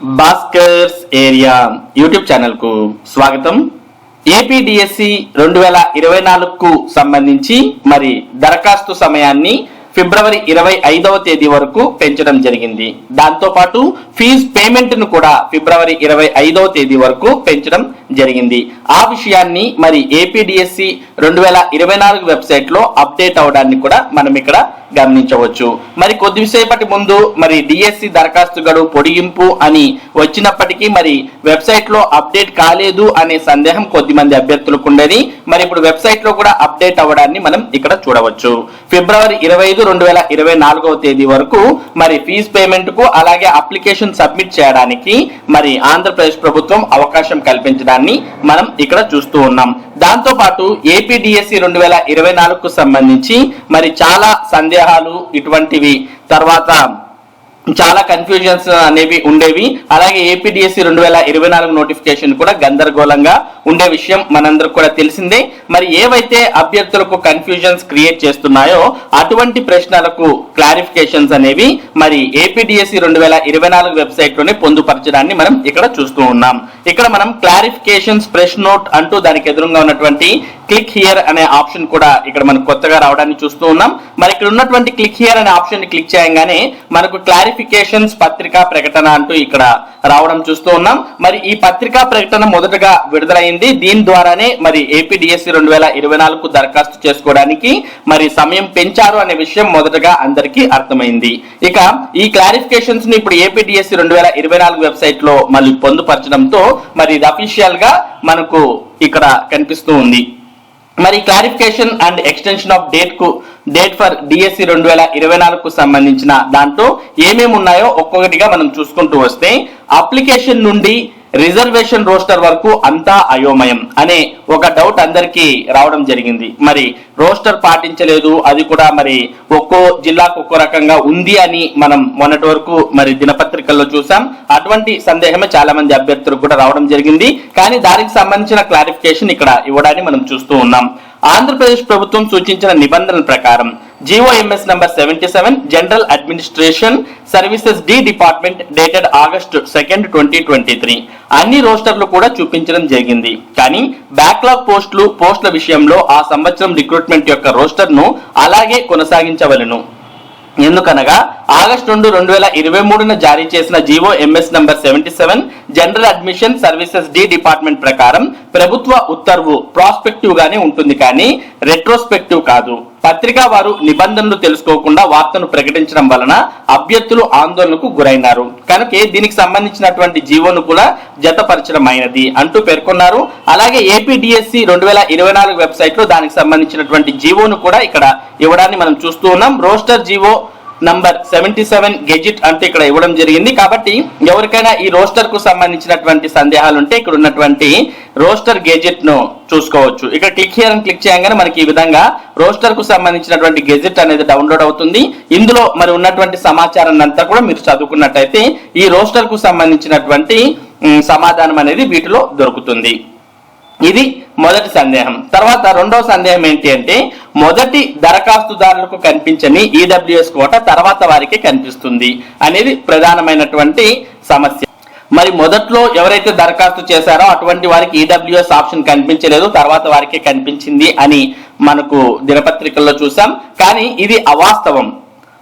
Bhaskar's area YouTube ఛానల్కు స్వాగతం. APDSC రెండు వేల ఇరవై నాలుగుకు సంబంధించి మరి దరఖాస్తు సమయాన్ని ఫిబ్రవరి ఇరవై ఐదవ తేదీ వరకు పెంచడం జరిగింది. దాంతో పాటు ఫీజ్ పేమెంట్ను కూడా ఫిబ్రవరి ఇరవై ఐదవ తేదీ వరకు పెంచడం జరిగింది. ఆ విషయాన్ని మరి ఏపీడిఎస్సి రెండు వేల ఇరవై నాలుగు వెబ్సైట్లో అప్డేట్ అవడాన్ని కూడా మనం ఇక్కడ గమనించవచ్చు. మరి కొద్దిసేపటి ముందు మరి డిఎస్సి దరఖాస్తు గడువు పొడిగింపు అని వచ్చినప్పటికీ మరి వెబ్సైట్లో అప్డేట్ కాలేదు అనే సందేహం కొద్ది మంది అభ్యర్థులకు ఉండేది. మరి ఇప్పుడు వెబ్సైట్లో కూడా అప్డేట్ అవ్వడాన్ని మనం ఇక్కడ చూడవచ్చు. ఫిబ్రవరి ఇరవై ఐదు రెండు వేల ఇరవై నాలుగవ తేదీ వరకు మరి ఫీజు పేమెంట్కు అలాగే అప్లికేషన్ సబ్మిట్ చేయడానికి మరి ఆంధ్రప్రదేశ్ ప్రభుత్వం అవకాశం కల్పించడాన్ని మనం ఇక్కడ చూస్తూ ఉన్నాం. దాంతో పాటు ఏపీడిఎస్సి రెండు వేల ఇరవై నాలుగుకు సంబంధించి మరి చాలా సందేహాలు ఇటువంటివి తర్వాత చాలా కన్ఫ్యూజన్స్ అనేవి ఉండేవి. అలాగే ఏపీడిఎస్సి రెండు వేల ఇరవై నాలుగు నోటిఫికేషన్ కూడా గందరగోళంగా ఉండే విషయం మనందరికి కూడా తెలిసిందే. మరి ఏవైతే అభ్యర్థులకు కన్ఫ్యూజన్స్ క్రియేట్ చేస్తున్నాయో అటువంటి ప్రశ్నలకు క్లారిఫికేషన్స్ అనేవి మరి ఏపీడిఎస్సి రెండు వేల ఇరవై నాలుగు వెబ్సైట్లోనే పొందుపరచడాన్ని మనం ఇక్కడ చూస్తూ ఉన్నాం. ఇక్కడ మనం క్లారిఫికేషన్స్ ప్రెస్ నోట్ అంటూ దానికి ఎదురుగా ఉన్నటువంటి క్లిక్ హియర్ అనే ఆప్షన్ కూడా ఇక్కడ మనకు కొత్తగా రావడాన్ని చూస్తూ ఉన్నాం. మరి ఇక్కడ ఉన్నటువంటి క్లిక్ హియర్ అనే ఆప్షన్ని క్లిక్ చేయగానే మనకు క్లారిఫికేషన్స్ పత్రికా ప్రకటన అంటూ ఇక్కడ రావడం చూస్తూ ఉన్నాం. మరి ఈ పత్రికా ప్రకటన మొదటగా విడుదలైంది దీని ద్వారానే మరి ఏపీడిఎస్సి రెండు వేల ఇరవై నాలుగు దరఖాస్తు చేసుకోవడానికి మరి సమయం పెంచారు అనే విషయం మొదటగా అందరికీ అర్థమైంది. ఇక ఈ క్లారిఫికేషన్స్ని ఇప్పుడు ఏపీడిఎస్సి రెండు వేల ఇరవై నాలుగు వెబ్సైట్లో మళ్ళీ పొందుపరచడంతో మరి ఇది అఫీషియల్గా మనకు ఇక్కడ కనిపిస్తూ ఉంది. మరి క్లారిఫికేషన్ అండ్ ఎక్స్టెన్షన్ ఆఫ్ డేట్కు డేట్ ఫర్ డిఎస్సి రెండు వేల ఇరవై నాలుగుకు సంబంధించిన దాంట్లో ఏమేమి ఉన్నాయో ఒక్కొక్కటిగా మనం చూసుకుంటూ వస్తే అప్లికేషన్ నుండి రిజర్వేషన్ రోస్టర్ వరకు అంతా అయోమయం అనే ఒక డౌట్ అందరికీ రావడం జరిగింది. మరి రోస్టర్ పాటించలేదు అది కూడా మరి ఒక్కో జిల్లాకు ఒక్కో రకంగా ఉంది అని మనం మొన్నటి వరకు మరి దినపత్రికల్లో చూసాం. అటువంటి సందేహమే చాలా మంది అభ్యర్థులకు కూడా రావడం జరిగింది. కానీ దానికి సంబంధించిన క్లారిఫికేషన్ ఇక్కడ ఇవ్వడాన్ని మనం చూస్తూ ఉన్నాం. ఆంధ్రప్రదేశ్ ప్రభుత్వం సూచించిన నిబంధనల ప్రకారం GOMS number seventy seven general administration services D department dated August second twenty twenty three అన్ని రోస్టర్లు కూడా చూపించడం జరిగింది. కానీ బ్యాక్లాగ్ పోస్టులు పోస్టుల విషయంలో ఆ సంవత్సరం రిక్రూట్మెంట్ యొక్క రోస్టర్ను అలాగే కొనసాగించవలను. ఎందుకనగా ఆగస్టు రెండు రెండు వేల ఇరవై మూడున జారీ చేసిన GO MS number seventy seven general admission services D department ప్రకారం ప్రభుత్వ ఉత్తర్వు ప్రాస్పెక్టివ్ గానే ఉంటుంది కానీ రెట్రోస్పెక్టివ్ కాదు. పత్రికా వారు నిబంధనలు తెలుసుకోకుండా వార్తను ప్రకటించడం వలన అభ్యర్థులు ఆందోళనకు గురైనారు. కనుక దీనికి సంబంధించినటువంటి జీవోను కూడా జతపరచడం అయినది అంటూ పేర్కొన్నారు. అలాగే ఏపీడిఎస్సి రెండు వేల ఇరవై నాలుగు వెబ్సైట్లో దానికి సంబంధించినటువంటి జీవోను కూడా ఇక్కడ ఇవ్వడాన్ని మనం చూస్తూ ఉన్నాం. Roster GO number seventy seven gazette అంటే ఇక్కడ ఇవ్వడం జరిగింది. కాబట్టి ఎవరికైనా ఈ రోస్టర్కు సంబంధించినటువంటి సందేహాలు ఉంటే ఇక్కడ ఉన్నటువంటి రోస్టర్ గెజిట్ను చూసుకోవచ్చు. ఇక్కడ క్లిక్ హియర్ అని క్లిక్ చేయగానే మనకి ఈ విధంగా రోస్టర్కు సంబంధించినటువంటి గెజిట్ అనేది డౌన్లోడ్ అవుతుంది. ఇందులో మరి ఉన్నటువంటి సమాచారాన్ని అంతా కూడా మీరు చదువుకున్నట్టయితే ఈ రోస్టర్కు సంబంధించినటువంటి సమాధానం అనేది వీటిలో దొరుకుతుంది. ఇది మొదటి సందేహం. తర్వాత రెండవ సందేహం ఏంటి అంటే మొదటి దరఖాస్తుదారులకు కనిపించని ఈడబ్ల్యూఎస్ కోట తర్వాత వారికి కనిపిస్తుంది అనేది ప్రధానమైనటువంటి సమస్య. మరి మొదట్లో ఎవరైతే దరఖాస్తు చేశారో అటువంటి వారికి ఈడబ్ల్యూఎస్ ఆప్షన్ కనిపించలేదు తర్వాత వారికే కనిపించింది అని మనకు దినపత్రికల్లో చూసాం. కానీ ఇది అవాస్తవం.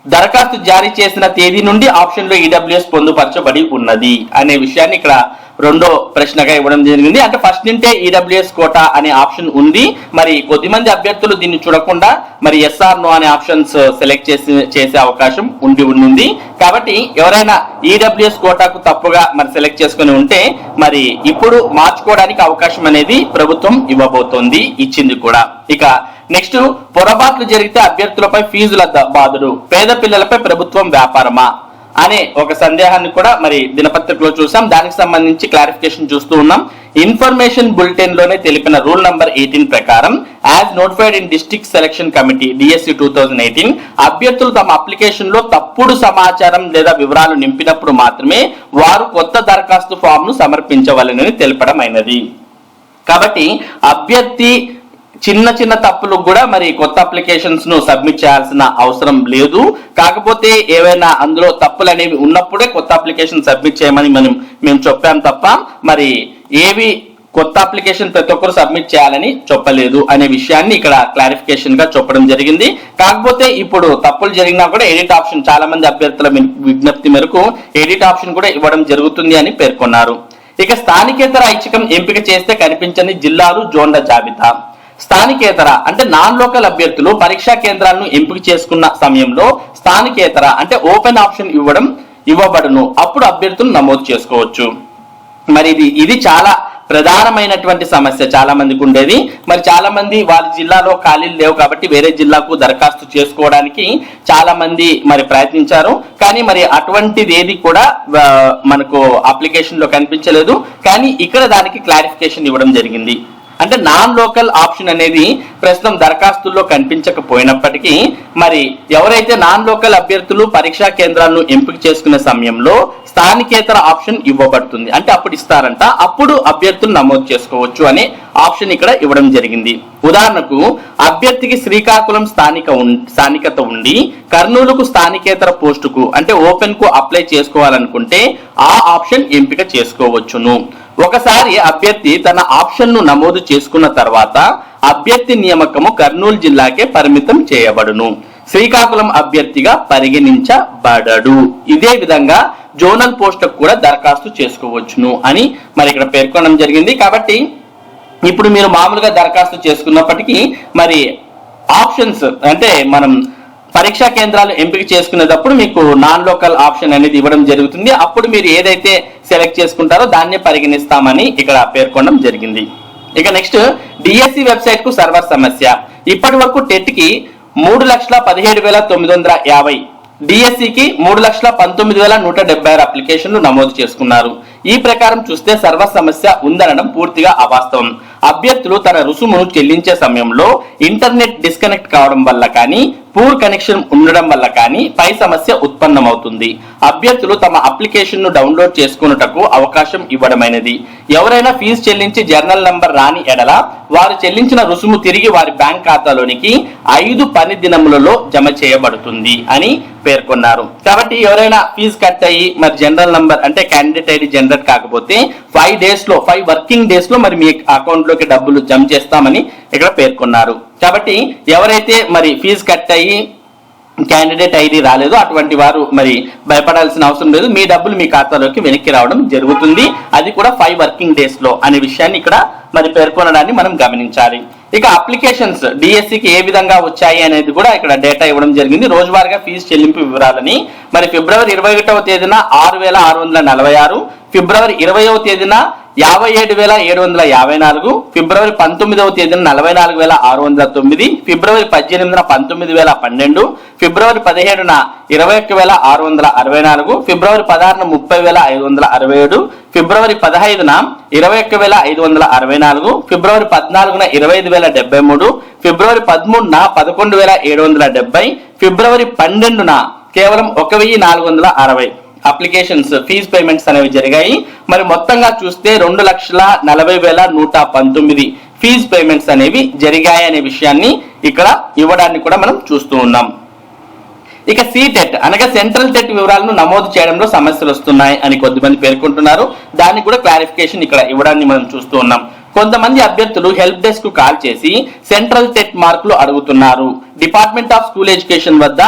దరఖాస్తు జారీ చేసిన తేదీ నుండి ఆప్షన్లో ఈడబ్ల్యూఎస్ పొందుపరచబడి ఉన్నది అనే విషయాన్ని ఇక్కడ రెండో ప్రశ్నగా ఇవ్వడం జరిగింది. అంటే ఫస్ట్ నుంటే ఈడబ్ల్యూఎస్ కోటా అనే ఆప్షన్ ఉంది. మరి కొద్దిమంది అభ్యర్థులు దీన్ని చూడకుండా మరి ఎస్ఆర్ నో అనే ఆప్షన్స్ సెలెక్ట్ uh, చేసి చేసే అవకాశం ఉండి ఉంది కాబట్టి ఎవరైనా ఈడబ్ల్యూఎస్ కోటాకు తప్పుగా మరి సెలెక్ట్ చేసుకుని ఉంటే మరి ఇప్పుడు మార్చుకోవడానికి అవకాశం అనేది ప్రభుత్వం ఇవ్వబోతోంది ఇచ్చింది కూడా. ఇక నెక్స్ట్ పొరపాట్లు జరిగితే అభ్యర్థులపై ఫీజుల ద- పేద పిల్లలపై ప్రభుత్వం వ్యాపారమా? అనే ఒక సందేహాన్ని కూడా మరి దినపత్రికలో చూసాం. దానికి సంబంధించి క్లారిఫికేషన్ చూస్తూ ఉన్నాం. ఇన్ఫర్మేషన్ బులెటిన్లోనే తెలిపిన రూల్ నంబర్ ఎయిటీన్ ప్రకారం as notified in district selection committee DSC two thousand eighteen అభ్యర్థులు తమ అప్లికేషన్లో తప్పుడు సమాచారం లేదా వివరాలు నింపినప్పుడు మాత్రమే వారు కొత్త దరఖాస్తు ఫామ్ను సమర్పించవలనని తెలపడం అయినది కాబట్టి అభ్యర్థి చిన్న చిన్న తప్పులు కూడా మరి కొత్త అప్లికేషన్స్ను సబ్మిట్ చేయాల్సిన అవసరం లేదు. కాకపోతే ఏవైనా అందులో తప్పులు అనేవి ఉన్నప్పుడే కొత్త అప్లికేషన్ సబ్మిట్ చేయమని మనం మేము చెప్పాం తప్ప మరి ఏవి కొత్త అప్లికేషన్ ప్రతి ఒక్కరు సబ్మిట్ చేయాలని చెప్పలేదు అనే విషయాన్ని ఇక్కడ క్లారిఫికేషన్గా చెప్పడం జరిగింది. కాకపోతే ఇప్పుడు తప్పులు జరిగినా కూడా ఎడిట్ ఆప్షన్ చాలా మంది అభ్యర్థుల విజ్ఞప్తి మేరకు ఎడిట్ ఆప్షన్ కూడా ఇవ్వడం జరుగుతుంది అని పేర్కొన్నారు. ఇక స్థానికేతర ఐచ్ఛికం ఎంపిక చేస్తే కనిపించని జిల్లాలు జోన్ల జాబితా. స్థానికేతర అంటే నాన్ లోకల్ అభ్యర్థులు పరీక్షా కేంద్రాలను ఎంపిక చేసుకున్న సమయంలో స్థానికేతర అంటే ఓపెన్ ఆప్షన్ ఇవ్వడం ఇవ్వబడును. అప్పుడు అభ్యర్థులు నమోదు చేసుకోవచ్చు. మరి ఇది ఇది చాలా ప్రధానమైనటువంటి సమస్య. చాలా మందికి ఉండేది. మరి చాలా మంది వాళ్ళ జిల్లాలో ఖాళీలు లేవు కాబట్టి వేరే జిల్లాకు దరఖాస్తు చేసుకోవడానికి చాలా మంది మరి ప్రయత్నించారు. కానీ మరి అటువంటిది ఏది కూడా మనకు అప్లికేషన్లో కనిపించలేదు. కానీ ఇక్కడ దానికి క్లారిఫికేషన్ ఇవ్వడం జరిగింది. అంటే నాన్ లోకల్ ఆప్షన్ అనేది ప్రస్తుతం దరఖాస్తుల్లో కనిపించకపోయినప్పటికీ మరి ఎవరైతే నాన్ లోకల్ అభ్యర్థులు పరీక్షా కేంద్రాలను ఎంపిక చేసుకునే సమయంలో స్థానికేతర ఆప్షన్ ఇవ్వబడుతుంది. అంటే అప్పుడు ఇస్తారంట. అప్పుడు అభ్యర్థులు నమోదు చేసుకోవచ్చు అనే ఆప్షన్ ఇక్కడ ఇవ్వడం జరిగింది. ఉదాహరణకు అభ్యర్థికి శ్రీకాకుళం స్థానిక స్థానికత ఉండి కర్నూలుకు స్థానికేతర పోస్టుకు అంటే ఓపెన్కు అప్లై చేసుకోవాలనుకుంటే ఆ ఆప్షన్ ఎంపిక చేసుకోవచ్చును. ఒకసారి అభ్యర్థి తన ఆప్షన్ను నమోదు చేసుకున్న తర్వాత అభ్యర్థి నియామకము కర్నూలు జిల్లాకే పరిమితం చేయబడును. శ్రీకాకుళం అభ్యర్థిగా పరిగణించబడడు. ఇదే విధంగా జోనల్ పోస్టుకు కూడా దరఖాస్తు చేసుకోవచ్చును అని మరి ఇక్కడ పేర్కొనడం జరిగింది. కాబట్టి ఇప్పుడు మీరు మామూలుగా దరఖాస్తు చేసుకున్నప్పటికీ మరి ఆప్షన్స్ అంటే మనం పరీక్షా కేంద్రాలు ఎంపిక చేసుకునేటప్పుడు మీకు నాన్ లోకల్ ఆప్షన్ అనేది ఇవ్వడం జరుగుతుంది. అప్పుడు మీరు ఏదైతే సెలెక్ట్ చేసుకుంటారో దాన్ని పరిగణిస్తామని ఇక్కడ పేర్కొనడం జరిగింది. ఇక నెక్స్ట్ డిఎస్సి వెబ్సైట్కు సర్వర్ సమస్య. ఇప్పటి వరకు టెట్కి మూడు లక్షల పదిహేడు వేల తొమ్మిది వందల యాభై డిఎస్సికి మూడు లక్షల పంతొమ్మిది వేల నూట డెబ్బై ఆరు అప్లికేషన్లు నమోదు చేసుకున్నారు. ఈ ప్రకారం చూస్తే సర్వ సమస్య ఉందనడం పూర్తిగా అవాస్తవం. అభ్యర్థులు తన రుసుమును చెల్లించే సమయంలో ఇంటర్నెట్ డిస్కనెక్ట్ కావడం వల్ల కానీ పూర్ కనెక్షన్ ఉండడం వల్ల కానీ పై సమస్య ఉత్పన్నమవుతుంది. అభ్యర్థులు తమ అప్లికేషన్ను డౌన్లోడ్ చేసుకున్నటకు అవకాశం ఇవ్వడమైనది. ఎవరైనా ఫీజు చెల్లించి జర్నల్ నంబర్ రాని ఎడల వారు చెల్లించిన రుసుము తిరిగి వారి బ్యాంక్ ఖాతాలోనికి ఐదు పని దినములలో జమ చేయబడుతుంది అని పేర్కొన్నారు. కాబట్టి ఎవరైనా ఫీజు కట్ అయ్యి మరి జనరల్ నంబర్ అంటే క్యాండిడేట్ ఐడి జనరేట్ కాకపోతే ఫైవ్ డేస్లో ఫైవ్ వర్కింగ్ డేస్లో మరి మీ అకౌంట్లోకి డబ్బులు జమ చేస్తామని ఇక్కడ పేర్కొన్నారు. కాబట్టి ఎవరైతే మరి ఫీజు కట్ అయ్యి క్యాండిడేట్ ఐడి రాలేదు అటువంటి వారు మరి భయపడాల్సిన అవసరం లేదు. మీ డబ్బులు మీ ఖాతాలోకి వెనక్కి రావడం జరుగుతుంది. అది కూడా ఫైవ్ వర్కింగ్ డేస్లో అనే విషయాన్ని ఇక్కడ మరి పేర్కొనడాన్ని మనం గమనించాలి. ఇక అప్లికేషన్స్ డిఎస్సికి ఏ విధంగా వచ్చాయి అనేది కూడా ఇక్కడ డేటా ఇవ్వడం జరిగింది. రోజువారీగా ఫీజు చెల్లింపు వివరాలని. మరి ఫిబ్రవరి ఇరవై ఒకటవ తేదీన ఆరు వేల ఆరు వందల నలభై ఆరు. ఫిబ్రవరి ఇరవయవ తేదీన యాభై ఏడు వేల ఏడు వందల యాభై నాలుగు ఫిబ్రవరి పంతొమ్మిదవ తేదీన నలభై నాలుగు వేల ఆరు వందల తొమ్మిది ఫిబ్రవరి పద్దెనిమిదిన పంతొమ్మిది వేల పన్నెండు ఫిబ్రవరి పదిహేడున ఇరవై ఒక్క వేల ఆరు వందల అరవై నాలుగు ఫిబ్రవరి పదహారున ముప్పై వేల ఐదు వందల అరవై ఏడు ఫిబ్రవరి పదహైదున ఇరవై ఒక్క వేల ఐదు వందల అరవై నాలుగు ఫిబ్రవరి పద్నాలుగున ఇరవై ఐదు వేల డెబ్బై మూడు ఫిబ్రవరి పదమూడున పదకొండు వేల ఏడు వందల డెబ్బై ఫిబ్రవరి పన్నెండున కేవలం ఒక వెయ్యి నాలుగు వందల అరవై. అప్లికేషన్స్ ఫీజ్ పేమెంట్స్ అనేవి జరిగాయి. మరి మొత్తంగా చూస్తే రెండు లక్షల నలభై వేల నూట పంతొమ్మిది ఫీజ్ పేమెంట్స్ అనేవి జరిగాయి అనే విషయాన్ని ఇక్కడ ఇవ్వడాన్ని కూడా మనం చూస్తూ ఉన్నాం. ఇక సీటెట్ అనగా సెంట్రల్ టెట్ వివరాలను నమోదు చేయడంలో సమస్యలు వస్తున్నాయి అని కొద్దిమంది పేర్కొంటున్నారు. దానికి కూడా క్లారిఫికేషన్ ఇక్కడ ఇవ్వడాన్ని మనం చూస్తూ ఉన్నాం. కొంతమంది అభ్యర్థులు హెల్ప్ డెస్క్కు కాల్ చేసి సెంట్రల్ టెట్ మార్కులు అడుగుతున్నారు. డిపార్ట్మెంట్ ఆఫ్ స్కూల్ ఎడ్యుకేషన్ వద్ద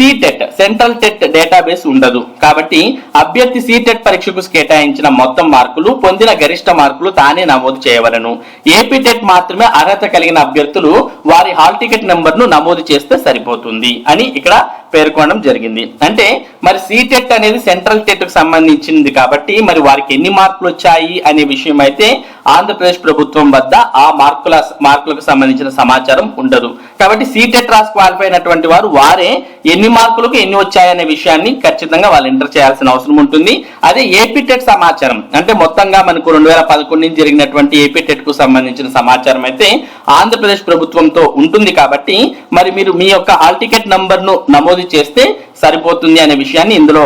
సీటెట్ సెంట్రల్ టెట్ డేటాబేస్ ఉండదు. కాబట్టి అభ్యర్థి సీటెట్ పరీక్షకు కేటాయించిన మొత్తం మార్కులు పొందిన గరిష్ట మార్కులు తానే నమోదు చేయవలను. ఏపీ టెట్ మాత్రమే అర్హత కలిగిన అభ్యర్థులు వారి హాల్ టికెట్ నెంబర్ను నమోదు చేస్తే సరిపోతుంది అని ఇక్కడ పేర్కొనడం జరిగింది. అంటే మరి సీటెట్ అనేది సెంట్రల్ టెట్కు సంబంధించింది కాబట్టి మరి వారికి ఎన్ని మార్కులు వచ్చాయి అనే విషయం అయితే ఆంధ్రప్రదేశ్ ప్రభుత్వం వద్ద ఆ మార్కుల మార్కులకు సంబంధించిన సమాచారం ఉండదు. కాబట్టి సీటెట్ రాసి క్వాలిఫై అయినటువంటి వారు వారే ఎన్ని మార్కులకు ఎన్ని వచ్చాయనే విషయాన్ని ఖచ్చితంగా వాళ్ళు ఎంటర్ చేయాల్సిన అవసరం ఉంటుంది. అదే ఏపీ టెట్ సమాచారం. అంటే మొత్తంగా మనకు రెండు వేల పదకొండు నుంచి జరిగినటువంటి ఏపీ టెట్కు సంబంధించిన సమాచారం అయితే ఆంధ్రప్రదేశ్ ప్రభుత్వంతో ఉంటుంది కాబట్టి మరి మీరు మీ యొక్క హాల్ టికెట్ నంబర్ను నమోదు చేస్తే సరిపోతుంది అనే విషయాన్ని ఇందులో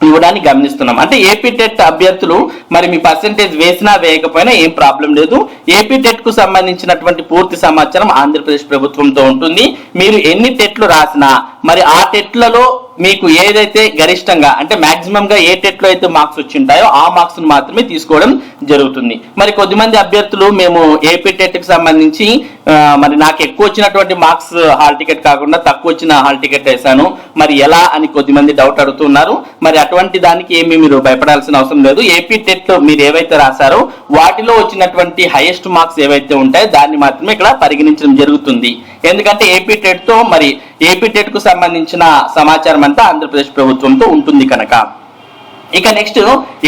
ఇవ్వడానికి గమనిస్తున్నాం. అంటే ఏపీ టెట్ అభ్యర్థులు మరి మీ పర్సంటేజ్ వేసినా వేయకపోయినా ఏం ప్రాబ్లం లేదు. ఏపీ టెట్కు సంబంధించినటువంటి పూర్తి సమాచారం ఆంధ్రప్రదేశ్ ప్రభుత్వంతో ఉంటుంది. మీరు ఎన్ని టెట్లు రాసినా మరి ఆ టెట్లలో మీకు ఏదైతే గరిష్టంగా అంటే మాక్సిమం గా ఏ టెట్లో అయితే మార్క్స్ వచ్చి ఉంటాయో ఆ మార్క్స్ మాత్రమే తీసుకోవడం జరుగుతుంది. మరి కొద్దిమంది అభ్యర్థులు మేము ఏపీ టెట్కి సంబంధించి మరి నాకు ఎక్కువ వచ్చినటువంటి మార్క్స్ హాల్ టికెట్ కాకుండా తక్కువ వచ్చిన హాల్ టికెట్ వేశాను. మరి ఎలా అని కొద్దిమంది డౌట్ అడుగుతున్నారు. మరి అటువంటి దానికి ఏమి మీరు భయపడాల్సిన అవసరం లేదు. ఏపీ టెట్లో మీరు ఏవైతే రాశారో వాటిలో వచ్చినటువంటి హైయెస్ట్ మార్క్స్ ఏవైతే ఉంటాయో దాన్ని మాత్రమే ఇక్కడ పరిగణించడం జరుగుతుంది. ఎందుకంటే ఏపీ టెట్తో మరి ఏపీ టెట్కు సంబంధించిన సమాచారం అంతా ఆంధ్రప్రదేశ్ ప్రభుత్వంతో ఉంటుంది కనుక. ఇక నెక్స్ట్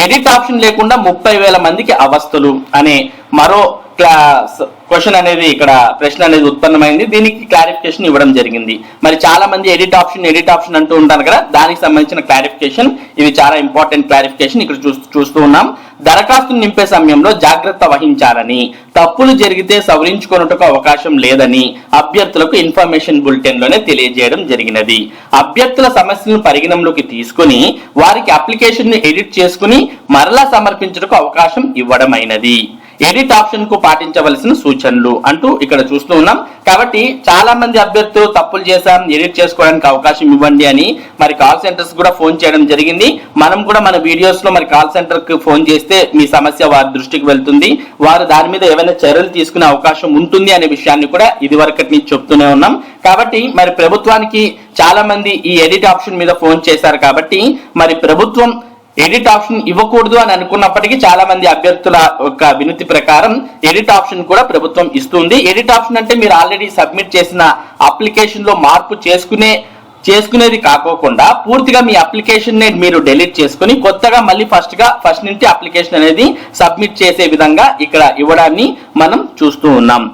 ఎడిట్ ఆప్షన్ లేకుండా ముప్పై వేల మందికి అవస్థలు అనే మరో క్లాస్ క్వశ్చన్ అనేది ఇక్కడ ప్రశ్న అనేది ఉత్పన్నమైంది. దీనికి క్లారిఫికేషన్ ఇవ్వడం జరిగింది. మరి చాలా మంది ఎడిట్ ఆప్షన్ ఎడిట్ ఆప్షన్ అంటూ ఉంటారు కదా దానికి సంబంధించిన క్లారిఫికేషన్ ఇది చాలా ఇంపార్టెంట్ క్లారిఫికేషన్ ఇక్కడ చూస్తూ చూస్తూ ఉన్నాం. దరఖాస్తును నింపే సమయంలో జాగ్రత్త వహించాలని. తప్పులు జరిగితే సవరించుకొనుటకు అవకాశం లేదని అభ్యర్థులకు ఇన్ఫర్మేషన్ బులెటిన్లోనే తెలియజేయడం జరిగినది. అభ్యర్థుల సమస్యలను పరిగణనలోకి తీసుకుని వారికి అప్లికేషన్ను ఎడిట్ చేసుకుని మరలా సమర్పించుటకు అవకాశం ఇవ్వడమైనది. ఎడిట్ ఆప్షన్కు పాటించవలసిన సూచనలు అంటూ ఇక్కడ చూస్తూ ఉన్నాం. కాబట్టి చాలా మంది అభ్యర్థులు తప్పులు చేశాం ఎడిట్ చేసుకోవడానికి అవకాశం ఇవ్వండి అని మరి కాల్ సెంటర్స్ కూడా ఫోన్ చేయడం జరిగింది. మనం కూడా మన వీడియోస్లో మరి కాల్ సెంటర్కు ఫోన్ చేస్తే మీ సమస్య వారి దృష్టికి వెళ్తుంది. వారు దాని మీద ఏమైనా చర్యలు తీసుకునే అవకాశం ఉంటుంది అనే విషయాన్ని కూడా ఇది వరకటి నుంచి చెప్తూనే ఉన్నాం. కాబట్టి మరి ప్రభుత్వానికి చాలా మంది ఈ ఎడిట్ ఆప్షన్ మీద ఫోన్ చేశారు కాబట్టి మరి ప్రభుత్వం ఎడిట్ ఆప్షన్ ఇవ్వకూడదు అని అనుకున్నప్పటికీ చాలా మంది అభ్యర్థుల యొక్క వినతి ప్రకారం ఎడిట్ ఆప్షన్ కూడా ప్రభుత్వం ఇస్తుంది. ఎడిట్ ఆప్షన్ అంటే మీరు ఆల్రెడీ సబ్మిట్ చేసిన అప్లికేషన్లో మార్పు చేసుకునే చేసుకునేది కాకోకుండా పూర్తిగా మీ అప్లికేషన్ని మీరు డెలీట్ చేసుకుని కొత్తగా మళ్ళీ ఫస్ట్గా ఫస్ట్ నుంచి అప్లికేషన్ అనేది సబ్మిట్ చేసే విధంగా ఇక్కడ ఇవ్వడాన్ని మనం చూస్తూ ఉన్నాం.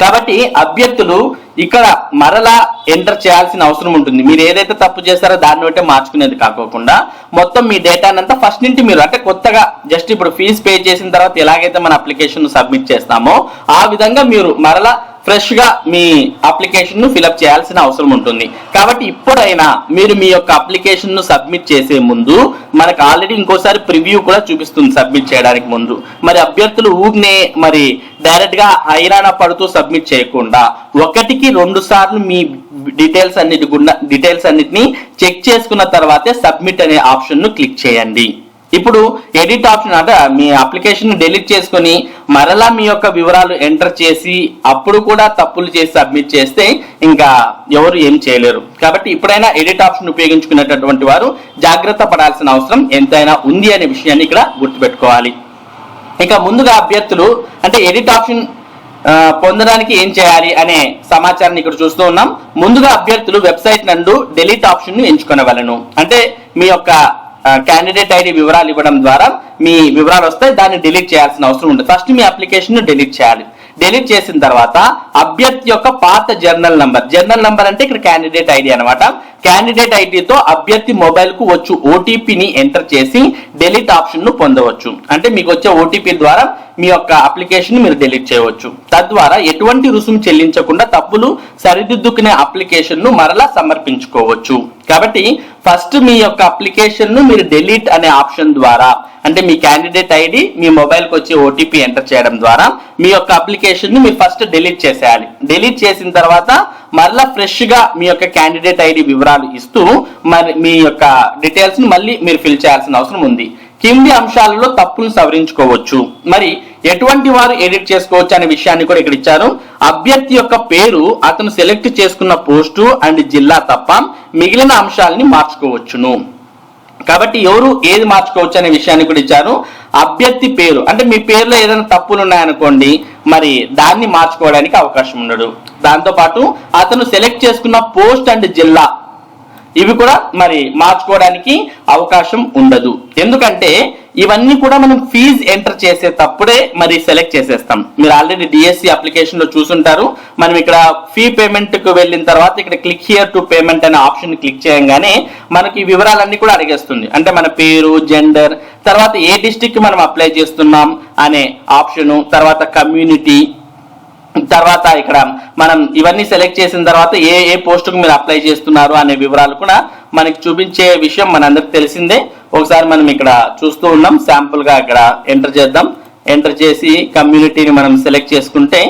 కాబట్టి అభ్యర్థులు ఇక్కడ మరలా ఎంటర్ చేయాల్సిన అవసరం ఉంటుంది. మీరు ఏదైతే తప్పు చేస్తారో దాన్ని బట్టే మార్చుకునేది కాకోకుండా మొత్తం మీ డేటానంతా ఫస్ట్ నుంచి మీరు అంటే కొత్తగా జస్ట్ ఇప్పుడు ఫీజు పే చేసిన తర్వాత ఎలాగైతే మన అప్లికేషన్ సబ్మిట్ చేస్తామో ఆ విధంగా మీరు మరలా ఫ్రెష్గా మీ అప్లికేషన్ను ఫిలప్ చేయాల్సిన అవసరం ఉంటుంది. కాబట్టి ఇప్పుడైనా మీరు మీ యొక్క అప్లికేషన్ను సబ్మిట్ చేసే ముందు మనకు ఆల్రెడీ ఇంకోసారి ప్రివ్యూ కూడా చూపిస్తుంది సబ్మిట్ చేయడానికి ముందు. మరి అభ్యర్థులు ఊగ్నే మరి డైరెక్ట్గా హైరాణ పడుతూ సబ్మిట్ చేయకుండా ఒకటికి రెండు సార్లు మీ డీటెయిల్స్ అన్నిటి గుండా డీటెయిల్స్ అన్నిటిని చెక్ చేసుకున్న తర్వాతే సబ్మిట్ అనే ఆప్షన్ను క్లిక్ చేయండి. ఇప్పుడు ఎడిట్ ఆప్షన్ అంటే మీ అప్లికేషన్ డెలీట్ చేసుకొని మరలా మీ యొక్క వివరాలు ఎంటర్ చేసి అప్పుడు కూడా తప్పులు చేసి సబ్మిట్ చేస్తే ఇంకా ఎవరు ఏం చేయలేరు. కాబట్టి ఇప్పుడైనా ఎడిట్ ఆప్షన్ ఉపయోగించుకునేటటువంటి వారు జాగ్రత్త పడాల్సిన అవసరం ఎంతైనా ఉంది అనే విషయాన్ని ఇక్కడ గుర్తుపెట్టుకోవాలి. ఇక ముందుగా అభ్యర్థులు అంటే ఎడిట్ ఆప్షన్ పొందడానికి ఏం చేయాలి అనే సమాచారాన్ని ఇక్కడ చూస్తూ ఉన్నాం. ముందుగా అభ్యర్థులు వెబ్సైట్ నందు డెలీట్ ఆప్షన్ను ఎంచుకొనవలను. అంటే మీ యొక్క క్యాండిడేట్ ఐడి వివరాలు ఇవ్వడం ద్వారా మీ వివరాలు వస్తాయి దాన్ని డిలీట్ చేయాల్సిన అవసరం ఉంది ఫస్ట్ మీ అప్లికేషన్ డిలీట్ చేయాలి. డిలీట్ చేసిన తర్వాత అభ్యర్థి యొక్క పాత జర్నల్ నంబర్. జర్నల్ నంబర్ అంటే ఇక్కడ క్యాండిడేట్ ఐడి అనమాట క్యాండిడేట్ ఐడితో అభ్యర్థి మొబైల్కు వచ్చు ఓటీపీని ఎంటర్ చేసి డెలీట్ ఆప్షన్ను పొందవచ్చు. అంటే మీకు వచ్చే ఓటీపీ ద్వారా మీ యొక్క అప్లికేషన్ మీరు డిలీట్ చేయవచ్చు. తద్వారా ఎటువంటి రుసుము చెల్లించకుండా తప్పులు సరిదిద్దుకునే అప్లికేషన్ను మరలా సమర్పించుకోవచ్చు. కాబట్టి ఫస్ట్ మీ యొక్క అప్లికేషన్ను మీరు డెలీట్ అనే ఆప్షన్ ద్వారా అంటే మీ క్యాండిడేట్ ఐడి మీ మొబైల్ వచ్చి వచ్చే ఓటీపీ ఎంటర్ చేయడం ద్వారా మీ యొక్క అప్లికేషన్ని మీరు ఫస్ట్ డిలీట్ చేసేయాలి. డిలీట్ చేసిన తర్వాత మరలా ఫ్రెష్గా మీ యొక్క క్యాండిడేట్ ఐడి వివరాలు ఇస్తూ మరి మీ యొక్క డీటెయిల్స్ని మళ్ళీ మీరు ఫిల్ చేయాల్సిన అవసరం ఉంది. కింది అంశాలలో తప్పులు సవరించుకోవచ్చు. మరి ఎటువంటి వారు ఎడిట్ చేసుకోవచ్చు అనే విషయాన్ని కూడా ఇక్కడ ఇచ్చారు. అభ్యర్థి యొక్క పేరు అతను సెలెక్ట్ చేసుకున్న పోస్టు అండ్ జిల్లా తప్ప మిగిలిన అంశాలని మార్చుకోవచ్చును. కాబట్టి ఎవరు ఏది మార్చుకోవచ్చు అనే విషయాన్ని కూడా ఇచ్చారు. అభ్యర్థి పేరు అంటే మీ పేరులో ఏదైనా తప్పులు ఉన్నాయనుకోండి మరి దాన్ని మార్చుకోవడానికి అవకాశం ఉండదు. దాంతో పాటు అతను సెలెక్ట్ చేసుకున్న పోస్ట్ అండ్ జిల్లా ఇవి కూడా మరి మార్చుకోవడానికి అవకాశం ఉండదు. ఎందుకంటే ఇవన్నీ కూడా మనం ఫీజ్ ఎంటర్ చేసేటప్పుడే మరి సెలెక్ట్ చేసేస్తాం. మీరు ఆల్రెడీ డిఎస్సి అప్లికేషన్లో చూసుంటారు. మనం ఇక్కడ ఫీ పేమెంట్కు వెళ్ళిన తర్వాత ఇక్కడ క్లిక్ హియర్ టు పేమెంట్ అనే ఆప్షన్ క్లిక్ చేయగానే మనకి ఈ వివరాలన్నీ కూడా అడిగేస్తుంది. అంటే మన పేరు జెండర్ తర్వాత ఏ డిస్టిక్ మనం అప్లై చేస్తున్నాం అనే ఆప్షను తర్వాత కమ్యూనిటీ తర్వాత ఇక్కడ మనం ఇవన్నీ సెలెక్ట్ చేసిన తర్వాత ఏ ఏ పోస్టుకు మీరు అప్లై చేస్తున్నారు అనే వివరాలు కూడా మనకి చూపించే విషయం మనందరికి తెలిసిందే. ఒకసారి మనం ఇక్కడ చూస్తూ ఉన్నాం. శాంపుల్గా ఇక్కడ ఎంటర్ చేద్దాం. ఎంటర్ చేసి కమ్యూనిటీని మనం సెలెక్ట్ చేసుకుంటే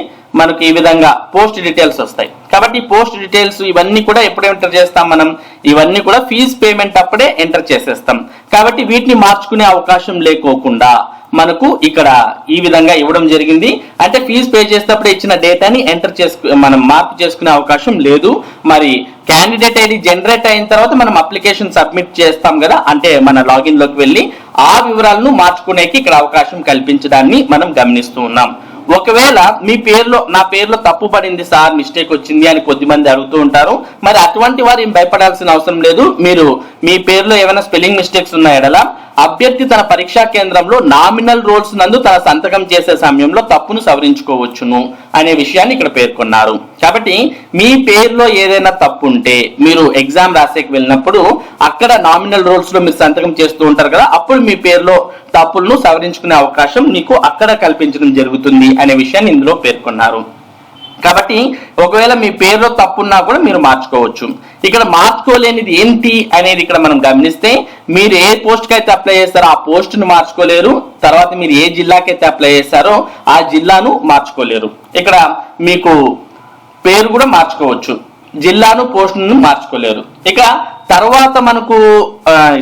మనకు ఈ విధంగా పోస్ట్ డీటెయిల్స్ వస్తాయి. కాబట్టి పోస్ట్ డీటెయిల్స్ ఇవన్నీ కూడా ఎప్పుడు ఎంటర్ చేస్తాం మనం? ఇవన్నీ కూడా ఫీజు పేమెంట్ అప్పుడే ఎంటర్ చేసేస్తాం. కాబట్టి వీటిని మార్చుకునే అవకాశం లేకోకుండా మనకు ఇక్కడ ఈ విధంగా ఇవ్వడం జరిగింది. అంటే ఫీజు పే చేసేటప్పుడు ఇచ్చిన డేటాని ఎంటర్ చేసుకు మనం మార్పు చేసుకునే అవకాశం లేదు. మరి క్యాండిడేట్ ఐడి జనరేట్ అయిన తర్వాత మనం అప్లికేషన్ సబ్మిట్ చేస్తాం కదా అంటే మన లాగిన్లోకి వెళ్ళి ఆ వివరాలను మార్చుకునేకి ఇక్కడ అవకాశం కల్పించడాన్ని మనం గమనిస్తూ ఉన్నాం. ఒకవేళ మీ పేరులో నా పేరులో తప్పు పడింది సార్ మిస్టేక్ వచ్చింది అని కొద్దిమంది అడుగుతూ ఉంటారు. మరి అటువంటి వారు ఏం భయపడాల్సిన అవసరం లేదు. మీరు మీ పేరులో ఏమైనా స్పెల్లింగ్ మిస్టేక్స్ ఉన్నాయడలా అభ్యర్థి తన పరీక్షా కేంద్రంలో నామినల్ రోల్స్ నందు తన సంతకం చేసే సమయంలో తప్పును సవరించుకోవచ్చును అనే విషయాన్ని ఇక్కడ పేర్కొన్నారు. కాబట్టి మీ పేరులో ఏదైనా తప్పు ఉంటే మీరు ఎగ్జామ్ రాసేకి వెళ్ళినప్పుడు అక్కడ నామినల్ రోల్స్లో మీరు సంతకం చేస్తూ ఉంటారు కదా అప్పుడు మీ పేరులో తప్పులను సవరించుకునే అవకాశం మీకు అక్కడ కల్పించడం జరుగుతుంది అనే విషయాన్ని ఇందులో పేర్కొన్నారు. కాబట్టి ఒకవేళ మీ పేరులో తప్పున్నా కూడా మీరు మార్చుకోవచ్చు. ఇక్కడ మార్చుకోలేనిది ఏంటి అనేది ఇక్కడ మనం గమనిస్తే మీరు ఏ పోస్ట్కి అయితే అప్లై చేస్తారో ఆ పోస్ట్ను మార్చుకోలేరు. తర్వాత మీరు ఏ జిల్లాకైతే అప్లై చేస్తారో ఆ జిల్లాను మార్చుకోలేరు. ఇక్కడ మీకు పేరు కూడా మార్చుకోవచ్చు. జిల్లాను పోస్టును మార్చుకోలేరు. ఇక తర్వాత మనకు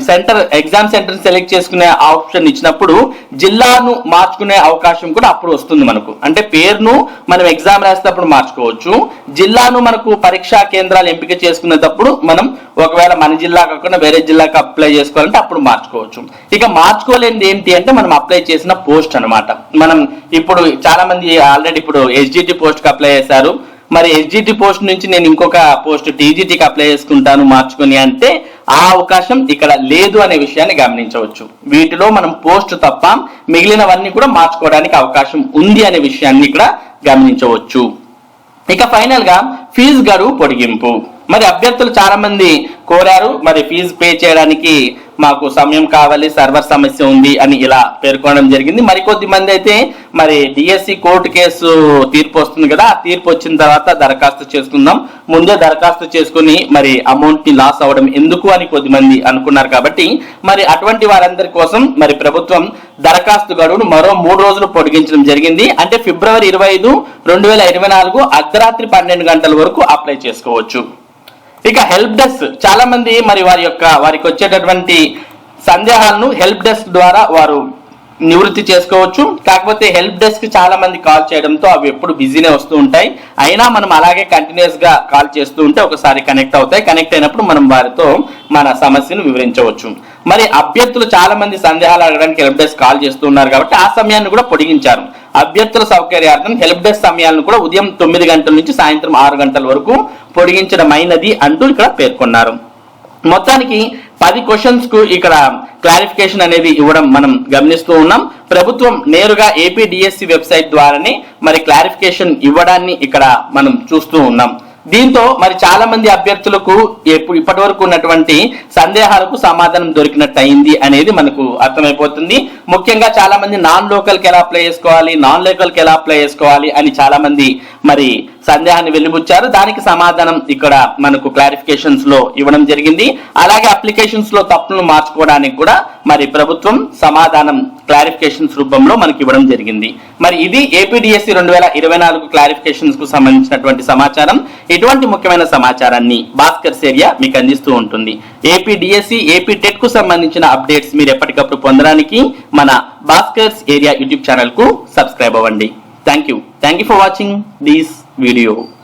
సెంటర్ ఎగ్జామ్ సెంటర్ సెలెక్ట్ చేసుకునే ఆప్షన్ ఇచ్చినప్పుడు జిల్లాను మార్చుకునే అవకాశం కూడా అప్పుడు వస్తుంది మనకు. అంటే పేరును మనం ఎగ్జామ్ రాసేటప్పుడు మార్చుకోవచ్చు. జిల్లాను మనకు పరీక్షా కేంద్రాలు ఎంపిక చేసుకునేటప్పుడు మనం ఒకవేళ మన జిల్లా కాకుండా వేరే జిల్లాకి అప్లై చేసుకోవాలంటే అప్పుడు మార్చుకోవచ్చు. ఇక మార్చుకోలేనిది ఏంటి అంటే మనం అప్లై చేసిన పోస్ట్ అన్నమాట. మనం ఇప్పుడు చాలా మంది ఆల్రెడీ ఇప్పుడు ఎస్జిటి పోస్ట్కి అప్లై చేశారు. మరి ఎస్జిటి పోస్ట్ నుంచి నేను ఇంకొక పోస్ట్ టీజీటీకి అప్లై చేసుకుంటాను మార్చుకుని అంటే ఆ అవకాశం ఇక్కడ లేదు అనే విషయాన్ని గమనించవచ్చు. వీటిలో మనం పోస్ట్ తప్ప మిగిలినవన్నీ కూడా మార్చుకోవడానికి అవకాశం ఉంది అనే విషయాన్ని ఇక్కడ గమనించవచ్చు. ఇక ఫైనల్గా ఫీజు గడువు పొడిగింపు. మరి అభ్యర్థులు చాలా మంది కోరారు. మరి ఫీజు పే చేయడానికి మాకు సమయం కావాలి సర్వర్ సమస్య ఉంది అని ఇలా పేర్కొనడం జరిగింది. మరికొద్ది మంది అయితే మరి డిఎస్సి కోర్టు కేసు తీర్పు వస్తుంది కదా ఆ తీర్పు వచ్చిన తర్వాత దరఖాస్తు చేసుకుందాం. ముందే దరఖాస్తు చేసుకుని మరి అమౌంట్ని లాస్ అవ్వడం ఎందుకు అని కొద్దిమంది అనుకున్నారు కాబట్టి మరి అటువంటి వారందరి కోసం మరి ప్రభుత్వం దరఖాస్తు గడువును మరో మూడు రోజులు పొడిగించడం జరిగింది. అంటే ఫిబ్రవరి ఇరవై ఐదు రెండు వేల ఇరవై నాలుగు అర్ధరాత్రి పన్నెండు గంటల వరకు అప్లై చేసుకోవచ్చు. ఇక హెల్ప్ డెస్క్ చాలా మంది మరి వారి యొక్క వారికి వచ్చేటటువంటి సందేహాలను హెల్ప్ డెస్క్ ద్వారా వారు నివృత్తి చేసుకోవచ్చు. కాకపోతే హెల్ప్ డెస్క్ చాలా మంది కాల్ చేయడంతో అవి ఎప్పుడు బిజీనే వస్తూ ఉంటాయి. అయినా మనం అలాగే కంటిన్యూస్గా కాల్ చేస్తూ ఉంటే ఒకసారి కనెక్ట్ అవుతాయి. కనెక్ట్ అయినప్పుడు మనం వారితో మన సమస్యను వివరించవచ్చు. మరి అభ్యర్థులు చాలా మంది సందేహాలు అడగడానికి హెల్ప్ డెస్క్ కాల్ చేస్తున్నారు కాబట్టి ఆ సమయాన్ని కూడా పొడిగించారు. అభ్యర్థుల సౌకర్యార్థం హెల్ప్ డెస్క్ సమయాలను కూడా ఉదయం తొమ్మిది గంటల నుంచి సాయంత్రం ఆరు గంటల వరకు పొడిగించడం అంటూ ఇక్కడ పేర్కొన్నారు. మొత్తానికి పది క్వశ్చన్స్కు ఇక్కడ క్లారిఫికేషన్ అనేది ఇవ్వడం మనం గమనిస్తూ ఉన్నాం. ప్రభుత్వం నేరుగా ఏపీ డిఎస్సి వెబ్సైట్ ద్వారానే మరి క్లారిఫికేషన్ ఇవ్వడాన్ని ఇక్కడ మనం చూస్తూ ఉన్నాం. దీంతో మరి చాలా మంది అభ్యర్థులకు ఇప్పటి వరకు ఉన్నటువంటి సందేహాలకు సమాధానం దొరికినట్టు అయింది అనేది మనకు అర్థమైపోతుంది. ముఖ్యంగా చాలా మంది నాన్ లోకల్కి ఎలా అప్లై చేసుకోవాలి నాన్ లోకల్కి ఎలా అప్లై చేసుకోవాలి అని చాలా మంది మరి సందేహాన్ని వెలిబుచ్చారు. దానికి సమాధానం ఇక్కడ మనకు క్లారిఫికేషన్స్లో ఇవ్వడం జరిగింది. అలాగే అప్లికేషన్స్లో తప్పులను మార్చుకోవడానికి కూడా మరి ప్రభుత్వం సమాధానం క్లారిఫికేషన్స్ రూపంలో మనకి ఇవ్వడం జరిగింది. మరి ఇది ఏపీడిఎస్సి రెండు వేల ఇరవై నాలుగు క్లారిఫికేషన్స్కు సంబంధించినటువంటి సమాచారం. ఇటువంటి ముఖ్యమైన సమాచారాన్ని భాస్కర్స్ ఏరియా మీకు అందిస్తూ ఉంటుంది. ఏపీడిఎస్సి ఏపీ టెట్కు సంబంధించిన అప్డేట్స్ మీరు ఎప్పటికప్పుడు పొందడానికి మన భాస్కర్స్ ఏరియా యూట్యూబ్ ఛానల్కు సబ్స్క్రైబ్ అవ్వండి. Thank you thank you for watching this video.